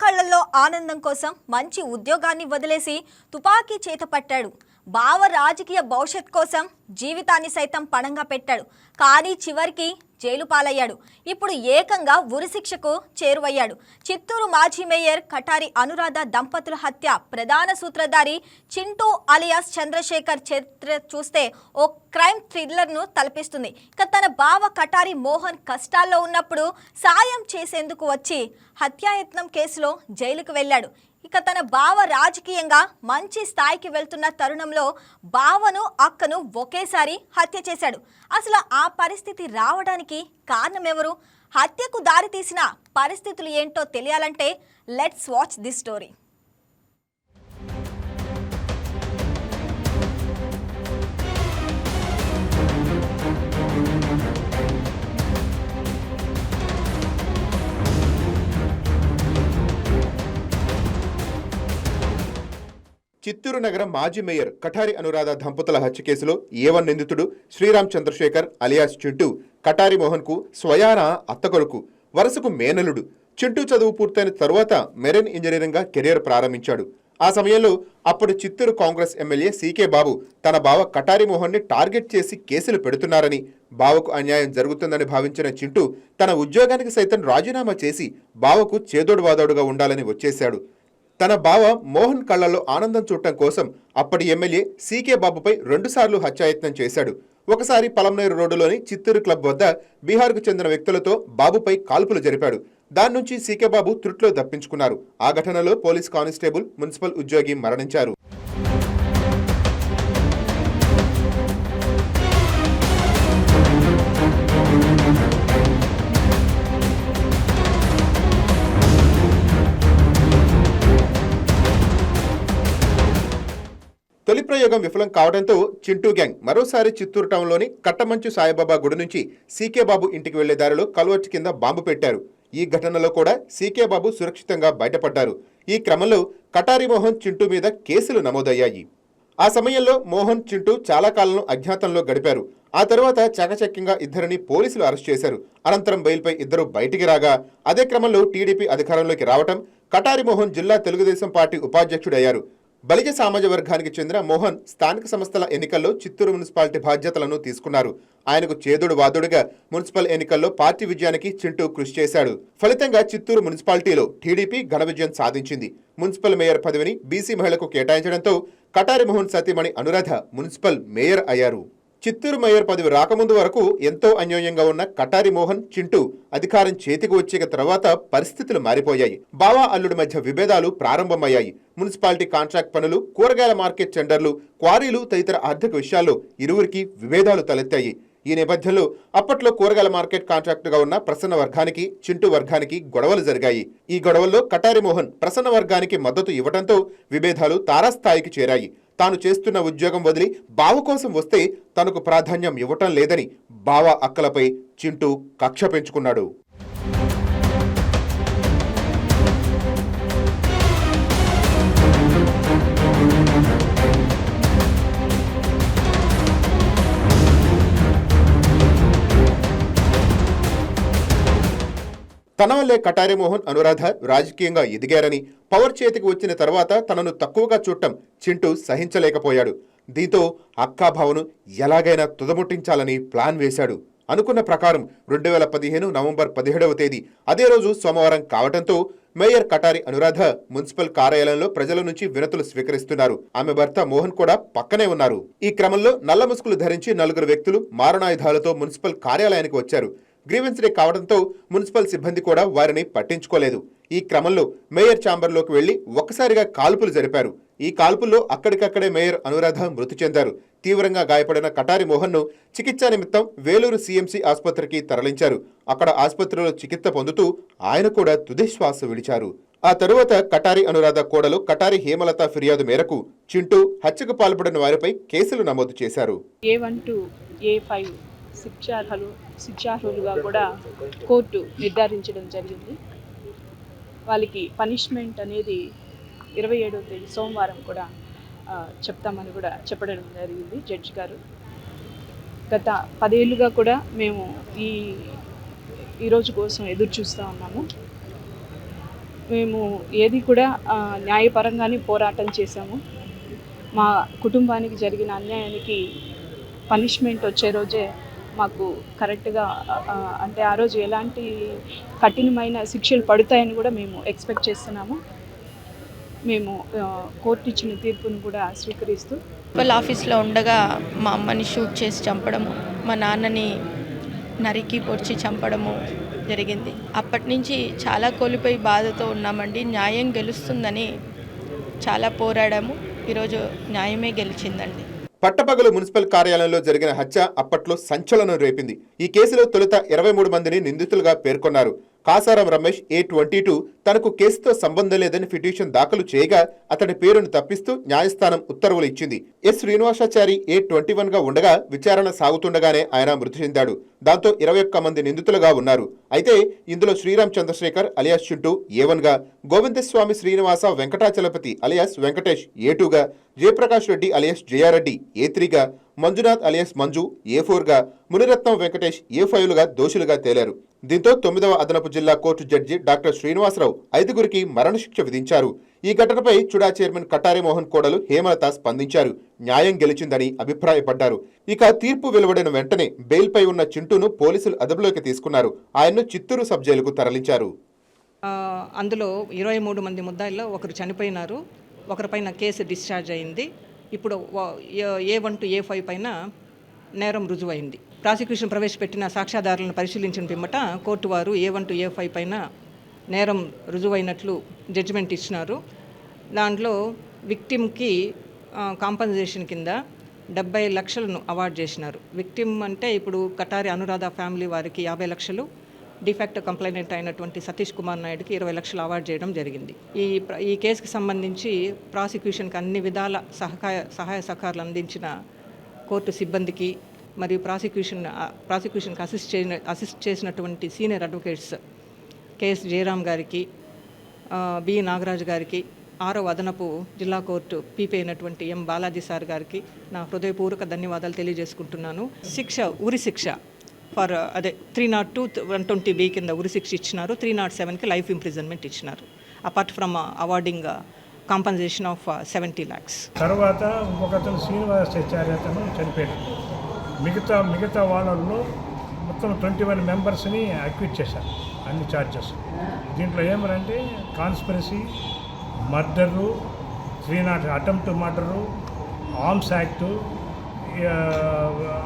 కళ్ళల్లో ఆనందం కోసం మంచి ఉద్యోగాన్ని వదిలేసి తుపాకీ చేత పట్టాడు బావ రాజకీయ భవిష్యత్ కోసం జీవితాన్ని సైతం పణంగా పెట్టాడు. కానీ చివరికి జైలు పాలయ్యాడు. ఇప్పుడు ఏకంగా ఉరిశిక్షకు చేరువయ్యాడు. చిత్తూరు మాజీ మేయర్ కటారి అనురాధ దంపతుల హత్య ప్రధాన సూత్రధారి చింటూ అలియాస్ చంద్రశేఖర్ చరిత్ర చూస్తే ఓ క్రైమ్ థ్రిల్లర్ను తలపిస్తుంది. ఇక తన బావ కటారి మోహన్ కష్టాల్లో ఉన్నప్పుడు సాయం చేసేందుకు వచ్చి హత్యాయత్నం కేసులో జైలుకు వెళ్ళాడు. ఇక తన బావ రాజకీయంగా మంచి స్థాయికి వెళ్తున్న తరుణంలో బావను అక్కను ఒకేసారి హత్య చేశాడు. అసలు ఆ పరిస్థితి రావడానికి కారణం ఎవరు హత్యకు దారితీసిన పరిస్థితులు ఏంటో తెలియాలంటే let's watch this story Chittoor నగరం మాజీ మేయర్ కఠారి అనురాధ దంపతుల హత్య కేసులో ఏవన్ నిందితుడు శ్రీరామ్ చంద్రశేఖర్ అలియాస్ చింటూ కటారి మోహన్కు స్వయాన అత్తకొడుకు వరుసకు మేనలుడు చింటూ చదువు పూర్తయిన తరువాత మెరైన్ ఇంజనీరింగ్గా కెరీర్ ప్రారంభించాడు. ఆ సమయంలో అప్పుడు Chittoor Congress MLA CK Babu తన బావ కటారి మోహన్ని టార్గెట్ చేసి కేసులు పెడుతున్నారని బావకు అన్యాయం జరుగుతుందని భావించిన చింటూ తన ఉద్యోగానికి సైతం రాజీనామా చేసి బావకు చేదోడు వాదోడుగా ఉండాలని వచ్చేశాడు. తన బావ మోహన్ కళ్ళలో ఆనందం చూడటం కోసం అప్పటి ఎమ్మెల్యే సీకే బాబుపై రెండుసార్లు హత్యాయత్నం చేశాడు. ఒకసారి పలంనేరు రోడ్డులోని చిత్తూరు క్లబ్ వద్ద బీహార్కు చెందిన వ్యక్తులతో బాబుపై కాల్పులు జరిపాడు. దాని నుంచి సీకే బాబు త్రుట్లో తప్పించుకున్నారు. ఆ ఘటనలో పోలీస్ కానిస్టేబుల్ మున్సిపల్ ఉద్యోగి మరణించారు. తొలి విఫలం కావడంతో చింటూ గ్యాంగ్ మరోసారి చిత్తూరు టౌన్లోని కట్టమంచు సాయిబాబా గుడి నుంచి సీకే బాబు ఇంటికి వెళ్ళే దారిలో కల్వర్ట్ కింద బాంబు పెట్టారు. ఈ ఘటనలో కూడా సీకే బాబు సురక్షితంగా బయటపడ్డారు. ఈ క్రమంలో కటారి మోహన్ చింటూ మీద కేసులు నమోదయ్యాయి. ఆ సమయంలో మోహన్ చింటూ చాలా కాలం అజ్ఞాతంలో గడిపారు. ఆ తర్వాత చాకచక్యంగా ఇద్దరిని పోలీసులు అరెస్ట్ చేశారు. అనంతరం బెయిల్పై ఇద్దరు బయటికి రాగా అదే క్రమంలో టీడీపీ అధికారంలోకి రావటం కటారి మోహన్ జిల్లా తెలుగుదేశం పార్టీ ఉపాధ్యక్షుడయ్యారు. బలిజ సామాజ వర్గానికి చెందిన మోహన్ స్థానిక సంస్థల ఎన్నికల్లో చిత్తూరు మున్సిపాలిటీ బాధ్యతలను తీసుకున్నారు. ఆయనకు చేదుడు వాదుడుగా మున్సిపల్ ఎన్నికల్లో పార్టీ విజయానికి చింటూ కృషి చేశాడు. ఫలితంగా చిత్తూరు మున్సిపాలిటీలో టీడీపీ ఘన విజయం సాధించింది. మున్సిపల్ మేయర్ పదవిని బీసీ మహిళకు కేటాయించడంతో కటారి మోహన్ సతీమణి అనురాధ మున్సిపల్ మేయర్ అయ్యారు. చిత్తూరు మేయర్ పదవి రాకముందు వరకు ఎంతో అన్యోన్యంగా ఉన్న కటారి మోహన్ చింటూ అధికారం చేతికి వచ్చే తర్వాత పరిస్థితులు మారిపోయాయి. బావా అల్లుడి మధ్య విభేదాలు ప్రారంభమయ్యాయి. మున్సిపాలిటీ కాంట్రాక్ట్ పనులు కూరగాయల మార్కెట్ టెండర్లు క్వారీలు తదితర ఆర్థిక విషయాల్లో ఇరువురికి విభేదాలు తలెత్తాయి. ఈ నేపథ్యంలో అప్పట్లో కూరగాయల మార్కెట్ కాంట్రాక్టుగా ఉన్న ప్రసన్న వర్గానికి చింటూ వర్గానికి గొడవలు జరిగాయి. ఈ గొడవల్లో కటారి మోహన్ ప్రసన్న వర్గానికి మద్దతు ఇవ్వడంతో విభేదాలు తారాస్థాయికి చేరాయి. తాను చేస్తున్న ఉద్యోగం వదిలి బావ కోసం వస్తే తనకు ప్రాధాన్యం ఇవ్వటం లేదని బావ అక్కలపై చింటూ కక్ష పెంచుకున్నాడు. తన వల్లే కటారి మోహన్ అనురాధ రాజకీయంగా ఎదిగారని పవర్ చేతికి వచ్చిన తర్వాత తనను తక్కువగా చూడటం చింటూ సహించలేకపోయాడు. దీంతో అక్కాభావను ఎలాగైనా తుదముట్టించాలని ప్లాన్ వేశాడు. అనుకున్న ప్రకారం రెండు వేల పదిహేను నవంబర్ పదిహేడవ తేదీ అదే రోజు సోమవారం కావటంతో మేయర్ కటారి అనురాధ మున్సిపల్ కార్యాలయంలో ప్రజల నుంచి వినతులు స్వీకరిస్తున్నారు. ఆమె భర్త మోహన్ కూడా పక్కనే ఉన్నారు. ఈ క్రమంలో నల్ల ముసుగులు ధరించి నలుగురు వ్యక్తులు మారణాయుధాలతో మున్సిపల్ కార్యాలయానికి వచ్చారు. గ్రీవెన్స్ డే కావడంతో మున్సిపల్ సిబ్బంది కూడా వారిని పట్టించుకోలేదు. ఈ క్రమంలో మేయర్ ఛాంబర్లోకి వెళ్ళి ఒక్కసారిగా కాల్పులు జరిపారు. ఈ కాల్పుల్లో అక్కడికక్కడే మేయర్ అనురాధ మృతి చెందారు. తీవ్రంగా గాయపడిన కటారి మోహన్ను చికిత్స నిమిత్తం వేలూరు సీఎంసీ ఆసుపత్రికి తరలించారు. అక్కడ ఆసుపత్రిలో చికిత్స పొందుతూ ఆయన కూడా తుదిశ్వాస విడిచారు. ఆ తరువాత కటారి అనురాధ కోడలు కటారి హేమలత ఫిర్యాదు మేరకు చింటూ హత్యకు పాల్పడిన వారిపై కేసులు నమోదు చేశారు. ఏ వన్ ఏ ఫైవ్ శిక్షార్హులు శిక్షార్హులుగా కూడా కోర్టు నిర్ధారించడం జరిగింది. వాళ్ళకి పనిష్మెంట్ అనేది ఇరవై ఏడవ తేదీ సోమవారం కూడా చెప్తామని కూడా చెప్పడం జరిగింది జడ్జి గారు. గత పదేళ్ళుగా కూడా మేము ఈ ఈరోజు కోసం ఎదురు చూస్తూ ఉన్నాము. మేము ఏది కూడా న్యాయపరంగానే పోరాటం చేశాము. మా కుటుంబానికి జరిగిన అన్యాయానికి పనిష్మెంట్ వచ్చే రోజే మాకు కరెక్ట్గా అంటే ఆ రోజు ఎలాంటి కఠినమైన శిక్షలు పడతాయని కూడా మేము ఎక్స్పెక్ట్ చేస్తున్నాము. మేము కోర్టు ఇచ్చిన తీర్పును కూడా స్వీకరిస్తూ. వాళ్ళ ఆఫీస్లో ఉండగా మా అమ్మని షూట్ చేసి చంపడము మా నాన్నని నరికి పొడిచి చంపడము జరిగింది. అప్పటి నుంచి చాలా కోల్పోయి బాధతో ఉన్నామండి. న్యాయం గెలుస్తుందని చాలా పోరాడాము. ఈరోజు న్యాయమే గెలిచిందండి. పట్టపగలు మున్సిపల్ కార్యాలయంలో జరిగిన హత్య అప్పట్లో సంచలనం రేపింది. ఈ కేసులో తొలుత ఇరవై మూడు మందిని నిందితులుగా పేర్కొన్నారు. Kasaram Ramesh A twenty two తనకు కేసుతో సంబంధం లేదని పిటిషన్ దాఖలు చేయగా అతడి పేరును తప్పిస్తూ న్యాయస్థానం ఉత్తర్వులు ఇచ్చింది. ఎస్ శ్రీనివాసాచారి ఏ ట్వంటీ వన్గా ఉండగా విచారణ సాగుతుండగానే ఆయన మృతి చెందాడు. దాంతో ఇరవై ఒక్క మంది నిందితులుగా ఉన్నారు. అయితే ఇందులో Sriram Chandrasekhar alias చుంటూ A Govindaswamy Srinivasa Venkatachalapathi alias Venkatesh A టూగా జయప్రకాష్ రెడ్డి అలియాస్ జయారెడ్డి ఏ త్రీగా మంజునాథ్ అలియాస్ మంజు ఏ ఫోర్గా మునిరత్నం వెంకటేష్ ఏ ఫైవ్లుగా దోషులుగా తేలారు. దీంతో తొమ్మిదవ అదనపు జిల్లా కోర్టు జడ్జి డాక్టర్ శ్రీనివాసరావు ఐదుగురికి మరణశిక్ష విధించారు. ఈ ఘటనపై చుడా చైర్మన్ కటారి మోహన్ కోడలు హేమలత స్పందించారు. న్యాయం గెలిచిందని అభిప్రాయపడ్డారు. ఇక తీర్పు వెలువడిన వెంటనే బెయిల్పై ఉన్న చింటూను పోలీసులు అదుపులోకి తీసుకున్నారు. ఆయన్ను చిత్తూరు సబ్ జైలుకు తరలించారు. అందులో ఇరవై మూడు మంది ముద్దాయిల్లో ఒకరు చనిపోయినారు. ఒకరిపైన కేసు డిశ్చార్జ్ అయింది. ఇప్పుడు A- A one to A five పైన నేరం రుజువైంది. ప్రాసిక్యూషన్ ప్రవేశపెట్టిన సాక్ష్యాధారాలను పరిశీలించిన పిమ్మట కోర్టు వారు A one to A five పైన నేరం రుజువైనట్లు జడ్జిమెంట్ ఇచ్చినారు. దాంట్లో విక్టిమ్కి కాంపన్సేషన్ కింద డెబ్బై లక్షలను అవార్డ్ చేసినారు. విక్టిమ్ అంటే ఇప్పుడు కటారి అనురాధ ఫ్యామిలీ వారికి యాభై లక్షలు డిఫెక్ట్ కంప్లైనెంట్ అయినటువంటి సతీష్ కుమార్ నాయుడుకి ఇరవై లక్షలు అవార్డు చేయడం జరిగింది. ఈ ప్ర- ఈ కేసుకి సంబంధించి ప్రాసిక్యూషన్కి అన్ని విధాల సహకాయ సహాయ సహకారాలు అందించిన కోర్టు సిబ్బందికి మరియు ప్రాసిక్యూషన్ ప్రాసిక్యూషన్కి అసిస్ట్ చేసిన అసిస్ట్ చేసినటువంటి సీనియర్ అడ్వకేట్స్ కేఎస్ జయరామ్ గారికి బి. నాగరాజు గారికి ఆరో అదనపు జిల్లా కోర్టు పీపీ అయినటువంటి ఎం. బాలాజీ సార్ గారికి నా హృదయపూర్వక ధన్యవాదాలు తెలియజేసుకుంటున్నాను. శిక్ష ఉరి శిక్ష ఫర్ అదే three not two one twenty B కింద ఉరి శిక్ష ఇచ్చినారు. త్రీ నాట్ సెవెన్కి లైఫ్ ఇంప్రిజన్మెంట్ ఇచ్చినారు. Apart from awarding compensation of seventy lakhs. తర్వాత ఇంకొకతను శ్రీనివాస్ చనిపోయాడు. మిగతా మిగతా వాళ్ళల్లో మొత్తం ట్వంటీ వన్ మెంబర్స్ని అక్విట్ చేశారు అన్ని ఛార్జెస్ దీంట్లో ఏమనంటే conspiracy murder three not attempt murder arms act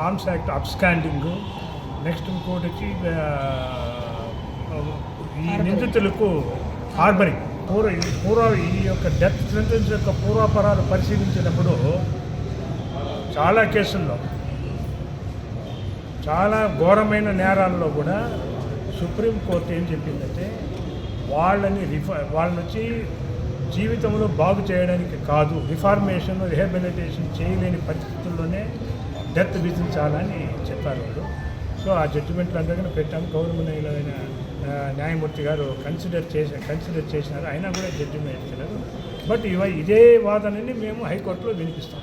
arms act absconding next ఇంకోటి వచ్చి ఈ నిందితులకు హార్బరింగ్ పూర్వ పూర్వ ఈ యొక్క డెత్ సెంటెన్స్ యొక్క పూర్వాపరాలు పరిశీలించినప్పుడు చాలా కేసుల్లో చాలా ఘోరమైన నేరాల్లో కూడా సుప్రీంకోర్టు ఏం చెప్పిందంటే వాళ్ళని రిఫా వాళ్ళని వచ్చి జీవితంలో బాగు చేయడానికి కాదు రిఫార్మేషన్ రిహాబిలిటేషన్ చేయలేని పరిస్థితుల్లోనే డెత్ విధించాలని చెప్పారు వాళ్ళు. సో ఆ జడ్జిమెంట్లు అందరికీ పెట్టాము గౌరవనీయులైన న్యాయమూర్తి గారు కన్సిడర్ చేసి కన్సిడర్ చేసినారు. అయినా కూడా జడ్జిమెంట్ ఇచ్చలేదు బట్ ఇవ ఇదే వాదనని మేము హైకోర్టులో వినిపిస్తాం.